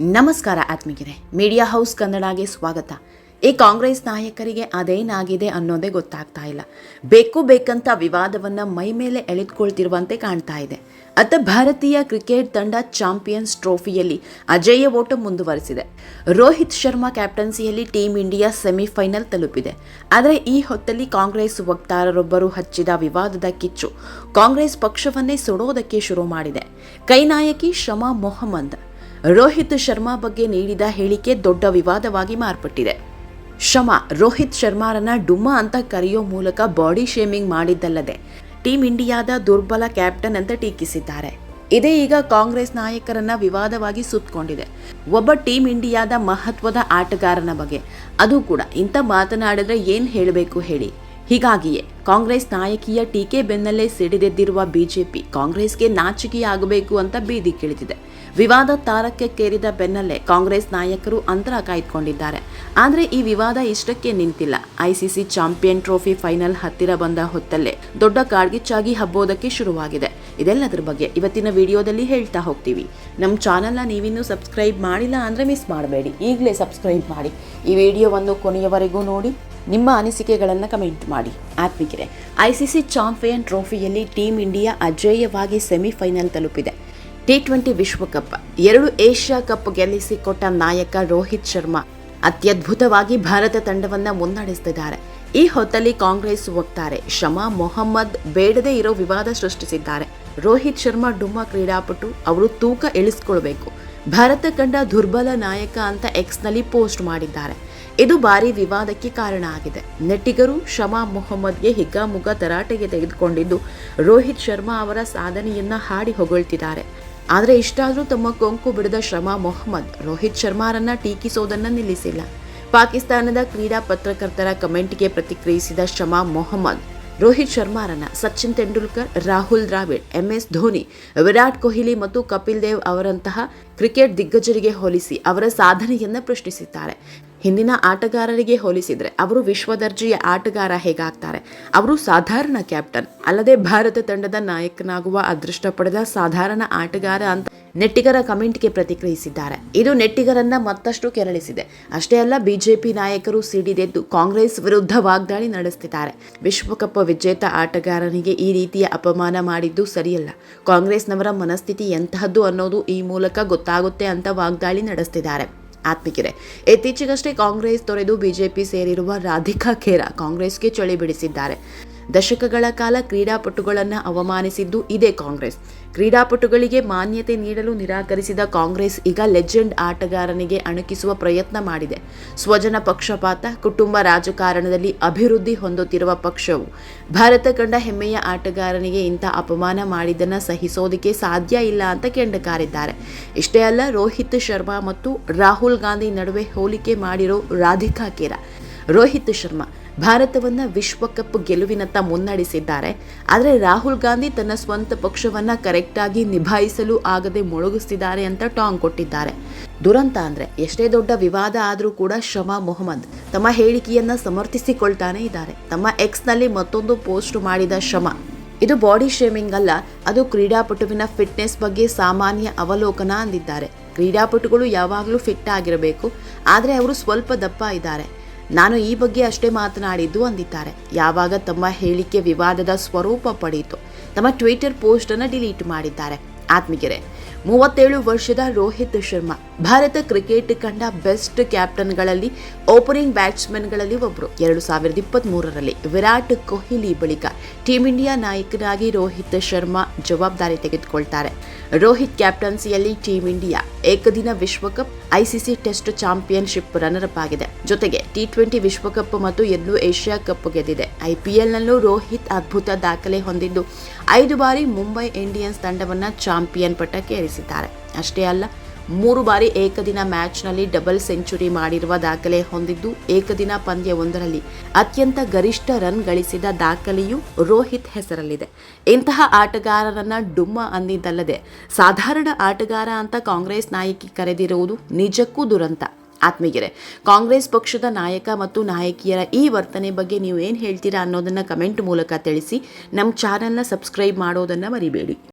ನಮಸ್ಕಾರ ಆತ್ಮೀಗೆರೆ media house ಕನ್ನಡಗೆ ಸ್ವಾಗತ. ಈ ಕಾಂಗ್ರೆಸ್ ನಾಯಕರಿಗೆ ಅದೇನಾಗಿದೆ ಅನ್ನೋದೇ ಗೊತ್ತಾಗ್ತಾ ಇಲ್ಲ. ಬೇಕು ಬೇಕಂತ ವಿವಾದವನ್ನ ಮೈ ಮೇಲೆ ಎಳೆದುಕೊಳ್ತಿರುವಂತೆ ಕಾಣ್ತಾ ಇದೆ. ಅತ್ತ ಭಾರತೀಯ ಕ್ರಿಕೆಟ್ ತಂಡ ಚಾಂಪಿಯನ್ಸ್ ಟ್ರೋಫಿಯಲ್ಲಿ ಅಜೇಯ ಓಟ ಮುಂದುವರೆಸಿದೆ. ರೋಹಿತ್ ಶರ್ಮಾ ಕ್ಯಾಪ್ಟನ್ಸಿಯಲ್ಲಿ ಟೀಂ ಇಂಡಿಯಾ ಸೆಮಿಫೈನಲ್ ತಲುಪಿದೆ. ಆದರೆ ಈ ಹೊತ್ತಲ್ಲಿ ಕಾಂಗ್ರೆಸ್ ವಕ್ತಾರರೊಬ್ಬರು ಹಚ್ಚಿದ ವಿವಾದದ ಕಿಚ್ಚು ಕಾಂಗ್ರೆಸ್ ಪಕ್ಷವನ್ನೇ ಸುಡೋದಕ್ಕೆ ಶುರು ಮಾಡಿದೆ. ಕೈನಾಯಕಿ ಶಮಾ ಮೊಹಮ್ಮದ್. ರೋಹಿತ್ ಶರ್ಮಾ ಬಗ್ಗೆ ನೀಡಿದ ಹೇಳಿಕೆ ದೊಡ್ಡ ವಿವಾದವಾಗಿ ಮಾರ್ಪಟ್ಟಿದೆ. ಶಮಾ ರೋಹಿತ್ ಶರ್ಮಾರನ್ನ ಡುಮ್ಮ ಅಂತ ಕರೆಯೋ ಮೂಲಕ ಬಾಡಿ ಶೇಮಿಂಗ್ ಮಾಡಿದ್ದಲ್ಲದೆ ಟೀಂ ಇಂಡಿಯಾದ ದುರ್ಬಲ ಕ್ಯಾಪ್ಟನ್ ಅಂತ ಟೀಕಿಸಿದ್ದಾರೆ. ಇದೇ ಈಗ ಕಾಂಗ್ರೆಸ್ ನಾಯಕರನ್ನ ವಿವಾದವಾಗಿ ಸುತ್ತಕೊಂಡಿದೆ ಒಬ್ಬ ಟೀಂ ಇಂಡಿಯಾದ ಮಹತ್ವದ ಆಟಗಾರನ ಬಗ್ಗೆ. ಅದು ಕೂಡ ಇಂಥ ಮಾತನಾಡಿದ್ರೆ ಏನ್ ಹೇಳಬೇಕು ಹೇಳಿ. ಹೀಗಾಗಿಯೇ ಕಾಂಗ್ರೆಸ್ ನಾಯಕಿಯ ಟೀಕೆ ಬೆನ್ನಲ್ಲೇ ಸಿಡಿದೆದ್ದಿರುವ ಬಿಜೆಪಿ ಕಾಂಗ್ರೆಸ್ಗೆ ನಾಚಿಕೆಯಾಗಬೇಕು ಅಂತ ಬೀದಿ ಕಿಳಿದಿದೆ. ವಿವಾದ ತಾರಕ್ಕೆ ಕೇರಿದ ಬೆನ್ನಲ್ಲೇ ಕಾಂಗ್ರೆಸ್ ನಾಯಕರು ಅಂತರ ಕಾಯ್ದುಕೊಂಡಿದ್ದಾರೆ. ಆದರೆ ಈ ವಿವಾದ ಇಷ್ಟಕ್ಕೆ ನಿಂತಿಲ್ಲ. ಐಸಿಸಿ ಚಾಂಪಿಯನ್ ಟ್ರೋಫಿ ಫೈನಲ್ ಹತ್ತಿರ ಬಂದ ಹೊತ್ತಲ್ಲೇ ದೊಡ್ಡ ಕಾಡ್ಗಿಚ್ಚಾಗಿ ಹಬ್ಬೋದಕ್ಕೆ ಶುರುವಾಗಿದೆ. ಇದೆಲ್ಲದರ ಬಗ್ಗೆ ಇವತ್ತಿನ ವಿಡಿಯೋದಲ್ಲಿ ಹೇಳ್ತಾ ಹೋಗ್ತೀವಿ. ನಮ್ಮ ಚಾನಲ್ನ ನೀವಿನ್ನೂ ಸಬ್ಸ್ಕ್ರೈಬ್ ಮಾಡಿಲ್ಲ ಅಂದರೆ ಮಿಸ್ ಮಾಡಬೇಡಿ. ಈಗಲೇ ಸಬ್ಸ್ಕ್ರೈಬ್ ಮಾಡಿ. ಈ ವಿಡಿಯೋವನ್ನು ಕೊನೆಯವರೆಗೂ ನೋಡಿ. ನಿಮ್ಮ ಅನಿಸಿಕೆಗಳನ್ನು ಕಮೆಂಟ್ ಮಾಡಿ. ಆತ್ಮಿಕರೆ, ಐಸಿಸಿ ಚಾಂಪಿಯನ್ ಟ್ರೋಫಿಯಲ್ಲಿ ಟೀಂ ಇಂಡಿಯಾ ಅಜೇಯವಾಗಿ ಸೆಮಿಫೈನಲ್ ತಲುಪಿದೆ. ಟಿ ಟ್ವೆಂಟಿ ವಿಶ್ವಕಪ್, ಎರಡು ಏಷ್ಯಾ ಕಪ್ ಗೆಲ್ಲಿಸಿಕೊಟ್ಟ ನಾಯಕ ರೋಹಿತ್ ಶರ್ಮಾ ಅತ್ಯದ್ಭುತವಾಗಿ ಭಾರತ ತಂಡವನ್ನು ಮುನ್ನಡೆಸುತ್ತಿದ್ದಾರೆ ಈ ಹೊತ್ತಲ್ಲಿ ಕಾಂಗ್ರೆಸ್ ವಕ್ತಾರೆ ಶಮಾ ಮೊಹಮ್ಮದ್ ಬೇಡದೇ ಇರೋ ವಿವಾದ ಸೃಷ್ಟಿಸಿದ್ದಾರೆ. ರೋಹಿತ್ ಶರ್ಮಾ ಡುಮ್ಮ ಕ್ರೀಡಾಪಟು, ಅವರು ತೂಕ ಇಳಿಸ್ಕೊಳ್ಬೇಕು. ಭಾರತ ಕಂಡ ದುರ್ಬಲ ನಾಯಕ ಅಂತ ಎಕ್ಸ್ನಲ್ಲಿ ಪೋಸ್ಟ್ ಮಾಡಿದ್ದಾರೆ. ಇದು ಭಾರಿ ವಿವಾದಕ್ಕೆ ಕಾರಣ ಆಗಿದೆ. ನೆಟ್ಟಿಗರು ಶಮಾ ಮೊಹಮ್ಮದ್ಗೆ ಹಿಗ್ಗಾಮುಗ್ಗ ತರಾಟೆಗೆ ತೆಗೆದುಕೊಂಡಿದ್ದು, ರೋಹಿತ್ ಶರ್ಮಾ ಅವರ ಸಾಧನೆಯನ್ನ ಹಾಡಿ ಹೊಗಳ್ತಿದ್ದಾರೆ. ಆದರೆ ಇಷ್ಟಾದರೂ ತಮ್ಮ ಕೊಂಕು ಬಿಡದ ಶಮಾ ಮೊಹಮ್ಮದ್, ರೋಹಿತ್ ಶರ್ಮಾರನ್ನ ಟೀಕಿಸೋದನ್ನ ನಿಲ್ಲಿಸಿಲ್ಲ. ಪಾಕಿಸ್ತಾನದ ಕ್ರೀಡಾ ಪತ್ರಕರ್ತರ ಕಮೆಂಟ್ಗೆ ಪ್ರತಿಕ್ರಿಯಿಸಿದ ಶಮಾ ಮೊಹಮ್ಮದ್ ರೋಹಿತ್ ಶರ್ಮಾರನ್ನ ಸಚಿನ್ ತೆಂಡೂಲ್ಕರ್, ರಾಹುಲ್ ದ್ರಾವಿಡ್, ಎಂಎಸ್ ಧೋನಿ, ವಿರಾಟ್ ಕೊಹ್ಲಿ ಮತ್ತು ಕಪಿಲ್ ದೇವ್ ಅವರಂತಹ ಕ್ರಿಕೆಟ್ ದಿಗ್ಗಜರಿಗೆ ಹೋಲಿಸಿ ಅವರ ಸಾಧನೆಯನ್ನು ಪ್ರಶ್ನಿಸಿದ್ದಾರೆ. ಹಿಂದಿನ ಆಟಗಾರರಿಗೆ ಹೋಲಿಸಿದರೆ ಅವರು ವಿಶ್ವದರ್ಜೆಯ ಆಟಗಾರ ಹೇಗಾಗ್ತಾರೆ? ಅವರು ಸಾಧಾರಣ ಕ್ಯಾಪ್ಟನ್, ಅಲ್ಲದೆ ಭಾರತ ತಂಡದ ನಾಯಕನಾಗುವ ಅದೃಷ್ಟ ಪಡೆದ ಸಾಧಾರಣ ಆಟಗಾರ ಅಂತ ನೆಟ್ಟಿಗರ ಕಮೆಂಟ್ಗೆ ಪ್ರತಿಕ್ರಿಯಿಸಿದ್ದಾರೆ. ಇದು ನೆಟ್ಟಿಗರನ್ನ ಮತ್ತಷ್ಟು ಕೆರಳಿಸಿದೆ. ಅಷ್ಟೇ ಅಲ್ಲ, ಬಿಜೆಪಿ ನಾಯಕರು ಸಿಡಿದೆದ್ದು ಕಾಂಗ್ರೆಸ್ ವಿರುದ್ಧ ವಾಗ್ದಾಳಿ ನಡೆಸುತ್ತಿದ್ದಾರೆ ವಿಶ್ವಕಪ್ ವಿಜೇತ ಆಟಗಾರನಿಗೆ ಈ ರೀತಿಯ ಅಪಮಾನ ಮಾಡಿದ್ದು ಸರಿಯಲ್ಲ. ಕಾಂಗ್ರೆಸ್ನವರ ಮನಸ್ಥಿತಿ ಎಂತಹದ್ದು ಅನ್ನೋದು ಈ ಮೂಲಕ ಗೊತ್ತಾಗುತ್ತೆ ಅಂತ ವಾಗ್ದಾಳಿ ನಡೆಸುತ್ತಿದ್ದಾರೆ ಆತ್ಮಿಕರೆ ಇತ್ತೀಚೆಗಷ್ಟೇ ಕಾಂಗ್ರೆಸ್ ತೊರೆದು ಬಿಜೆಪಿ ಸೇರಿರುವ ರಾಧಿಕಾ ಖೇರಾ ಕಾಂಗ್ರೆಸ್ಗೆ ಚಳಿ ಬಿಡಿಸಿದ್ದಾರೆ. ದಶಕಗಳ ಕಾಲ ಕ್ರೀಡಾಪಟುಗಳನ್ನು ಅವಮಾನಿಸಿದ್ದು ಇದೇ ಕಾಂಗ್ರೆಸ್. ಕ್ರೀಡಾಪಟುಗಳಿಗೆ ಮಾನ್ಯತೆ ನೀಡಲು ನಿರಾಕರಿಸಿದ ಕಾಂಗ್ರೆಸ್ ಈಗ ಲೆಜೆಂಡ್ ಆಟಗಾರನಿಗೆ ಅಣಕಿಸುವ ಪ್ರಯತ್ನ ಮಾಡಿದೆ. ಸ್ವಜನ ಪಕ್ಷಪಾತ, ಕುಟುಂಬ ರಾಜಕಾರಣದಲ್ಲಿ ಅಭಿವೃದ್ಧಿ ಹೊಂದುತ್ತಿರುವ ಪಕ್ಷವು ಭಾರತ ಕಂಡ ಹೆಮ್ಮೆಯ ಆಟಗಾರನಿಗೆ ಇಂಥ ಅಪಮಾನ ಮಾಡಿದ್ದನ್ನು ಸಹಿಸೋದಕ್ಕೆ ಸಾಧ್ಯ ಇಲ್ಲ ಅಂತ ಕೆಂಡಕಾರಿದ್ದಾರೆ ಇಷ್ಟೇ ಅಲ್ಲ, ರೋಹಿತ್ ಶರ್ಮಾ ಮತ್ತು ರಾಹುಲ್ ಗಾಂಧಿ ನಡುವೆ ಹೋಲಿಕೆ ಮಾಡಿರೋ ರಾಧಿಕಾ ಕೇರ. ರೋಹಿತ್ ಶರ್ಮಾ ಭಾರತವನ್ನ ವಿಶ್ವಕಪ್ ಗೆಲುವಿನತ್ತ ಮುನ್ನಡೆಸಿದ್ದಾರೆ. ಆದರೆ ರಾಹುಲ್ ಗಾಂಧಿ ತನ್ನ ಸ್ವಂತ ಪಕ್ಷವನ್ನ ಕರೆಕ್ಟಾಗಿ ನಿಭಾಯಿಸಲು ಆಗದೆ ಮುಳುಗಿಸ್ತಿದ್ದಾರೆ ಅಂತ ಟಾಂಗ್ ಕೊಟ್ಟಿದ್ದಾರೆ. ದುರಂತ ಅಂದ್ರೆ ಎಷ್ಟೇ ದೊಡ್ಡ ವಿವಾದ ಆದರೂ ಕೂಡ ಶಮಾ ಮೊಹಮ್ಮದ್ ತಮ್ಮ ಹೇಳಿಕೆಯನ್ನ ಸಮರ್ಥಿಸಿಕೊಳ್ತಾನೆ ಇದ್ದಾರೆ. ತಮ್ಮ ಎಕ್ಸ್ನಲ್ಲಿ ಮತ್ತೊಂದು ಪೋಸ್ಟ್ ಮಾಡಿದ ಶಮಾ, ಇದು ಬಾಡಿ ಶೇಮಿಂಗ್ ಅಲ್ಲ, ಅದು ಕ್ರೀಡಾಪಟುವಿನ ಫಿಟ್ನೆಸ್ ಬಗ್ಗೆ ಸಾಮಾನ್ಯ ಅವಲೋಕನ ಅಂದಿದ್ದಾರೆ. ಕ್ರೀಡಾಪಟುಗಳು ಯಾವಾಗಲೂ ಫಿಟ್ ಆಗಿರಬೇಕು, ಆದರೆ ಅವರು ಸ್ವಲ್ಪ ದಪ್ಪ ಇದ್ದಾರೆ. ನಾನು ಈ ಬಗ್ಗೆ ಅಷ್ಟೇ ಮಾತನಾಡಿದ್ದು ಅಂದಿದ್ದಾರೆ. ಯಾವಾಗ ತಮ್ಮ ಹೇಳಿಕೆ ವಿವಾದದ ಸ್ವರೂಪ ಪಡೆಯಿತು. ತಮ್ಮ ಟ್ವಿಟರ್ ಪೋಸ್ಟನ್ನು ಡಿಲೀಟ್ ಮಾಡಿದ್ದಾರೆ. ಆತ್ಮಿಗೆರೆ ಮೂವತ್ತೇಳು ವರ್ಷದ ರೋಹಿತ್ ಶರ್ಮಾ, ಭಾರತ ಕ್ರಿಕೆಟ್ ಕಂಡ ಬೆಸ್ಟ್ ಕ್ಯಾಪ್ಟನ್ಗಳಲ್ಲಿ ಓಪನಿಂಗ್ ಬ್ಯಾಟ್ಸ್ಮನ್ಗಳಲ್ಲಿ ಒಬ್ಬರು ಎರಡು ಸಾವಿರದ ಇಪ್ಪತ್ತ್ ಮೂರರಲ್ಲಿ ವಿರಾಟ್ ಕೊಹ್ಲಿ ಬಳಿಕ ಟೀಂ ಇಂಡಿಯಾ ನಾಯಕನಾಗಿ ರೋಹಿತ್ ಶರ್ಮಾ ಜವಾಬ್ದಾರಿ ತೆಗೆದುಕೊಳ್ತಾರೆ. ರೋಹಿತ್ ಕ್ಯಾಪ್ಟನ್ಸಿಯಲ್ಲಿ ಟೀಂ ಇಂಡಿಯಾ ಏಕದಿನ ವಿಶ್ವಕಪ್ ಐಸಿಸಿ ಟೆಸ್ಟ್ ಚಾಂಪಿಯನ್ಶಿಪ್ ರನ್ನರ್ಅಪ್ ಆಗಿದೆ. ಜೊತೆಗೆ ಟಿ ಟ್ವೆಂಟಿ ವಿಶ್ವಕಪ್ ಮತ್ತು ಎರಡು ಏಷ್ಯಾ ಕಪ್ ಗೆದ್ದಿದೆ. ಐಪಿಎಲ್ನಲ್ಲೂ ರೋಹಿತ್ ಅದ್ಭುತ ದಾಖಲೆ ಹೊಂದಿದ್ದು, ಐದು ಬಾರಿ ಮುಂಬೈ ಇಂಡಿಯನ್ಸ್ ತಂಡವನ್ನು ಚಾಂಪಿಯನ್ ಪಟ್ಟಕ್ಕೆ ಏರಿಸಿದ್ದಾರೆ ಅಷ್ಟೇ ಅಲ್ಲ ಮೂರು ಬಾರಿ ಏಕದಿನ ಮ್ಯಾಚ್ನಲ್ಲಿ ಡಬಲ್ ಸೆಂಚುರಿ ಮಾಡಿರುವ ದಾಖಲೆ ಹೊಂದಿದ್ದು ಏಕದಿನ ಪಂದ್ಯವೊಂದರಲ್ಲಿ ಅತ್ಯಂತ ಗರಿಷ್ಠ ರನ್ ಗಳಿಸಿದ ದಾಖಲೆಯು ರೋಹಿತ್ ಹೆಸರಲ್ಲಿದೆ. ಇಂತಹ ಆಟಗಾರರನ್ನ ಡುಮ್ಮ ಅಂದಿದ್ದಲ್ಲದೆ ಸಾಧಾರಣ ಆಟಗಾರ ಅಂತ ಕಾಂಗ್ರೆಸ್ ನಾಯಕಿ ಕರೆದಿರುವುದು ನಿಜಕ್ಕೂ ದುರಂತ. ಆತ್ಮೀಗೆರೆ ಕಾಂಗ್ರೆಸ್ ಪಕ್ಷದ ನಾಯಕ ಮತ್ತು ನಾಯಕಿಯರ ಈ ವರ್ತನೆ ಬಗ್ಗೆ ನೀವು ಏನು ಹೇಳ್ತೀರಾ ಅನ್ನೋದನ್ನು ಕಮೆಂಟ್ ಮೂಲಕ ತಿಳಿಸಿ ನಮ್ಮ ಚಾನಲ್ನ ಸಬ್ಸ್ಕ್ರೈಬ್ ಮಾಡೋದನ್ನು ಮರಿಬೇಡಿ.